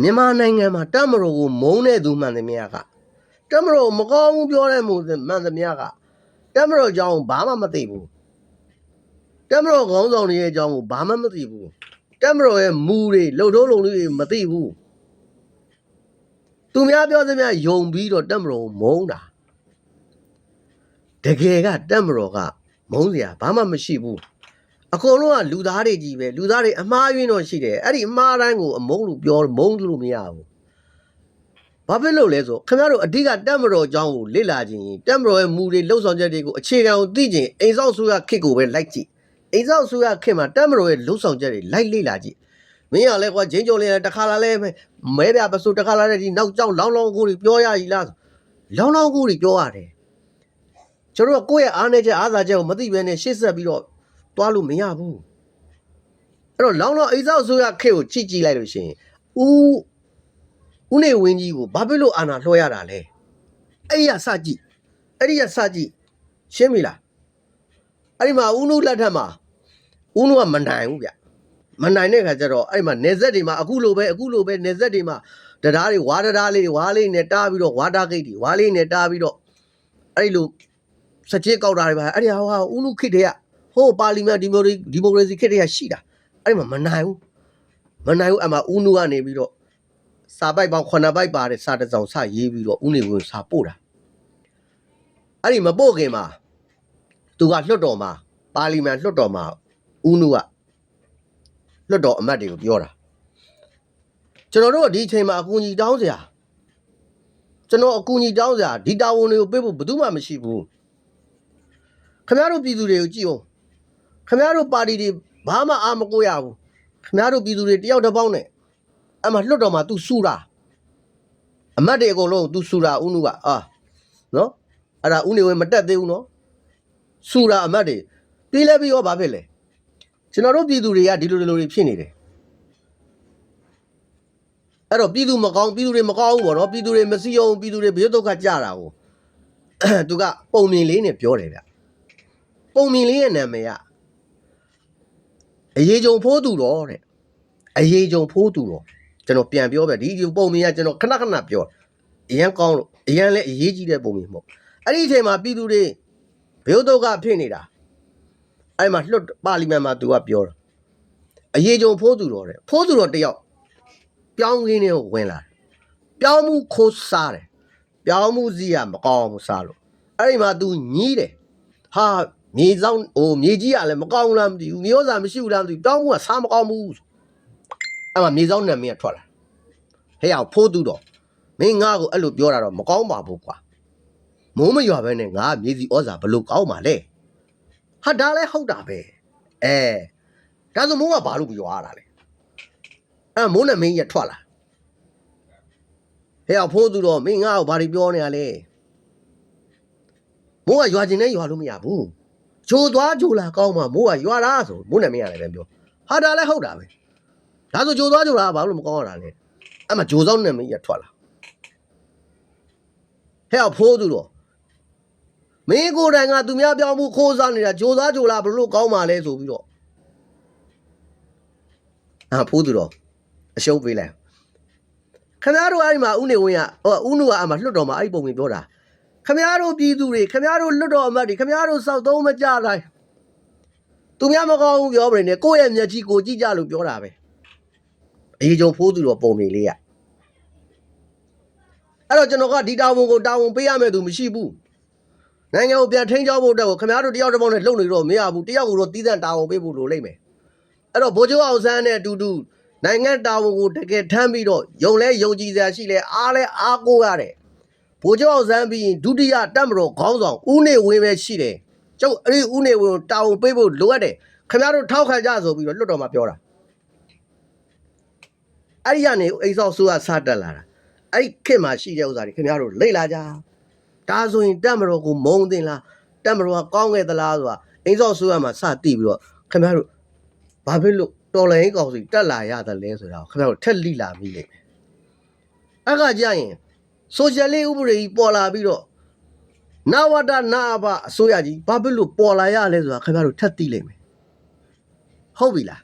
မြန်မာနိုင်ငံမှာတက်မတော်ကိုမုန်းတဲ့သူမှန်သမျှကတက်မတော်ကိုမကောင်းဘူးပြောတဲ့မှုမှန်သမျှကတက်မတော်အကြောင်းကိုဘာမှမသိဘူးတက်မတော်ခေါင်းဆောင်တွေရဲ့အကြောင်းကိုဘာမှမသိဘူးတက်မတော်ရဲ့မူတွေလှုပ်ထုံးလုံတွေမသိဘူးသူများပြောသမျှယုံပြီးတော့တက်မတော်ကိုမုန်းတာတကယ်ကတက်မတော်ကမုန်းစရာဘာမှမရှိဘူး အကုန်လုံးကလူသားတွေကြီးပဲလူသားတွေအမှားယွင်းတော့ရှိတယ်အဲ့ဒီအမှားတိုင်းကိုအမုန်းလို့ပြောမုန်းလို့မရဘူးဘာဖြစ်လို့လဲဆိုခင်ဗျားတို့အဓိကတက်မတော်အကြောင်းကိုလေ့လာခြင်းတက်မတော်ရဲ့မူတွေလှုပ်ဆောင်ချက်တွေကိုအခြေခံကိုသိခြင်းအိမ်ဆောက်ဆိုရခစ်ကိုပဲလိုက်ကြည့်အိမ်ဆောက်ဆိုရခစ်မှာတက်မတော်ရဲ့လှုပ်ဆောင်ချက်တွေလိုက်လေ့လာကြည့်မင်းကလည်းကွာဂျင်းကြုံလေးတခါလာလဲမဲပြပစိုးတခါလာတဲ့ဒီနောက်ကြောင်လောင်းလောင်းကိုပြောရည်လားလောင်းလောင်းကိုပြောရတယ်ကျွန်တော်ကကိုယ့်ရဲ့အားနေချက်အားသာချက်ကိုမသိဘဲနဲ့ရှေ့ဆက်ပြီးတော့ တွားလို့မရဘူးအဲ့တော့လောင်းလောင်းအိမ်ဆောက်ဆိုရခစ်ကိုကြည့်ကြည့်လိုက်လို့ရှိရင်ဦးဦးနေဝင်းကြီးကိုဘာဖြစ်လို့အာနာလွှဲရတာလဲအဲ့ဒီကစကြည့်အဲ့ဒီကစကြည့်ရှင်းပြီလားအဲ့ဒီမှာဦးနုလက်ထက်မှာဦးနုကမနိုင်ဘူးဗျမနိုင်တဲ့ခါကျတော့အဲ့ဒီမှာနေဆက်တွေမှာအခုလိုပဲအခုလိုပဲနေဆက်တွေမှာတရားတွေဝါတရားလေးတွေဝါလေးနဲ့တားပြီးတော့ဝါတာဂိတ်တွေဝါလေးနဲ့တားပြီးတော့အဲ့ဒီလိုစကြစ်ကောက်တာတွေပါအဲ့ဒီဟာကဦးနုခေတ်တည်းက ဟိုပါလီမန်ဒီမိုဒီမိုကရေစီခေတ်တည်းကရှိတာအဲ့ဒီမှာမနိုင်ဘူးမနိုင်ဘူးအမှဦးနုကနေပြီးတော့စာပိုက်ပေါင်း9ပိုက်ပါတဲ့စာတစ်စောင်စရေးပြီးတော့ဦးနေဝင်စာပို့တာအဲ့ဒီမပို့ခင်မှာသူကလွှတ်တော်မှာပါလီမန်လွှတ်တော်မှာဦးနုကလွှတ်တော်အမတ်တွေကိုပြောတာကျွန်တော်တို့ကဒီအချိန်မှာအကူအညီတောင်းစရာကျွန်တော်အကူအညီတောင်းစရာဒီတာဝန်တွေကိုပေးဖို့ဘယ်သူမှမရှိဘူးခင်ဗျားတို့ပြည်သူတွေကိုကြည့်အောင် ခင်ဗျားတို့ပါတီတွေဘာမှအာမကိုရဘူးခင်ဗျားတို့ပြည်သူတွေတယောက်တစ်ပေါင်းနဲ့အမှလွတ်တော်မှာ तू စူတာအမတ်တွေအကုန်လုံး तू စူတာဦးနုကအာနော်အဲ့ဒါဦးနေဝင်းမတက်သေးဘူးနော်စူတာအမတ်တွေပြီးလဲပြီးရောဘာဖြစ်လဲကျွန်တော်တို့ပြည်သူတွေကဒီလိုဒီလိုတွေဖြစ်နေတယ်အဲ့တော့ပြည်သူမကောင်းပြည်သူတွေမကောင်းဘူးပေါ့နော်ပြည်သူတွေမစည်းအောင်ပြည်သူတွေဘေးဒုက္ခကြတာကိုသူကပုံမြင်လေးနဲ့ပြောတယ်ဗျပုံမြင်လေးရဲ့နာမည်က အရေးကြုံဖိုးသူတော်တဲ့အရေးကြုံဖိုးသူတော်ကျွန်တော်ပြန်ပြောပဲဒီဒီပုံမြင်ကကျွန်တော်ခဏခဏပြောအရန်ကောင်းလို့အရန်လည်းအရေးကြီးတဲ့ပုံမြင်မဟုတ်အဲ့ဒီအချိန်မှာပြည်သူတွေဘေုဒုက္ခဖြစ်နေတာအဲ့မှာလွတ်ပါလီမန်မှာသူကပြောတာအရေးကြုံဖိုးသူတော်တဲ့ဖိုးသူတော်တယောက်ပြောင်းခင်းနေကိုဝင်လာတယ်ပြောင်းမှုခိုးစားတယ်ပြောင်းမှုစီကမကောင်းဘူးစားလို့အဲ့ဒီမှာ तू ညီးတယ်ဟာ မြေဆောင်ဟိုမြေကြီးကလည်းမကောင်းဘူးလားမသိဘူးမျိုးစားမရှိဘူးလားမသိဘူးပြောင်းမှုကစားမကောင်းဘူးအဲ့မှာမြေဆောင်နာမည်ကထွက်လာဟဲ့အောင်ဖိုးသူတော့မင်းငါ့ကိုအဲ့လိုပြောတာတော့မကောင်းပါဘူးကွာမိုးမရွာပဲနဲ့ငါကမြေစီဩဇာဘလို့ကောင်းပါလဲဟာဒါလည်းဟုတ်တာပဲအဲဒါဆိုမိုးကဘာလို့မရွာရတာလဲအဲ့မိုးနဲ့မင်းရထွက်လာဟဲ့အောင်ဖိုးသူတော့မင်းငါ့ကိုဘာတွေပြောနေရလဲမိုးကရွာခြင်းနဲ့ရွာလို့မရဘူး ဂျိုသွားဂျိုလာကောင်းမှမိုးကရွာလားဆိုမိုးနဲ့မင်းရတယ်ပဲပြောဟာဒါလည်းဟုတ်တာပဲဒါဆိုဂျိုသွားဂျိုလာကဘာလို့မကောင်းရတာလဲအဲ့မှာဂျိုဆောင်နဲ့မင်းရထွက်လာဟဲ့အဖိုးသူတော့မင်းကိုယ်တိုင်ကသူများပြောင်းမှုခိုးစားနေတာဂျိုသွားဂျိုလာဘလို့ကောင်းပါလဲဆိုပြီးတော့အဖိုးသူတော့အရှုံးပေးလိုက်ခင်ဗျားတို့အဲ့ဒီမှာဥနေဝင်းကဟိုဥနုကအမှလွတ်တော်မှာအဲ့ဒီပုံမြင်ပြောတာ ခင်ဗျားတို့ပြည်သူတွေခင်ဗျားတို့လွတ်တော်အမတ်တွေခင်ဗျားတို့စောက်သုံးမကြတိုင်းသူများမကောင်းဘူးပြောပြနေကိုယ့်ရဲ့မျက်ကြီးကိုကြည့်ကြလို့ပြောတာပဲအရေးကြုံဖိုးသူတော့ပုံနေလေးရအဲ့တော့ကျွန်တော်ကဒီတာဝန်ကိုတာဝန်ပေးရမယ်သူမရှိဘူးနိုင်ငံကိုပြန်ထိန်းချောင်းဖို့အတွက်ကိုခင်ဗျားတို့တယောက်တစ်ပေါက်နဲ့လှုပ်နေတော့မရဘူးတယောက်ကိုတော့တီးသန့်တာဝန်ပေးဖို့လိုလိမ့်မယ်အဲ့တော့ဗိုလ်ချုပ်အောင်ဆန်းနဲ့အတူတူနိုင်ငံတာဝန်ကိုတကယ်ထမ်းပြီးတော့ယုံလဲယုံကြည်စရာရှိလဲအားလဲအားကိုးရတယ် ဗိုလ်ချုပ်အောင်ဆန်းပြီးရင်ဒုတိယတပ်မတော်ခေါင်းဆောင်ဦးနေဝင်းပဲရှိတယ်ကျုပ်အဲ့ဒီဦးနေဝင်းကိုတာဝန်ပေးဖို့လိုအပ်တယ်ခင်ဗျားတို့ထောက်ခံကြဆိုပြီးတော့လွတ်တော်မှာပြောတာအဲ့ဒီကနေအိမ်ဆောက်ဆိုးကစတက်လာတာအဲ့ဒီခေတ်မှာရှိတဲ့ဥစ္စာတွေခင်ဗျားတို့လိတ်လာကြဒါဆိုရင်တက်မတော်ကိုမုံတင်လားတက်မတော်ကကောင်းခဲ့သလားဆိုတာအိမ်ဆောက်ဆိုးကမှစတိပြီးတော့ခင်ဗျားတို့ဘာဖြစ်လို့တော်လိုင်းကောင်စီတက်လာရတယ်လဲဆိုတာကိုခင်ဗျားတို့ထက်လိလာမိလိမ့်မယ်အဲ့ကကြရင် ဆိုရှယ်လစ်ဥပဒေကြီးပေါ်လာပြီးတော့နဝတနာဘအစိုးရကြီးဘာဖြစ်လို့ပေါ်လာရလဲဆိုတာခင်ဗျားတို့ထက်သိလိမ့်မယ်ဟုတ်ပြီလား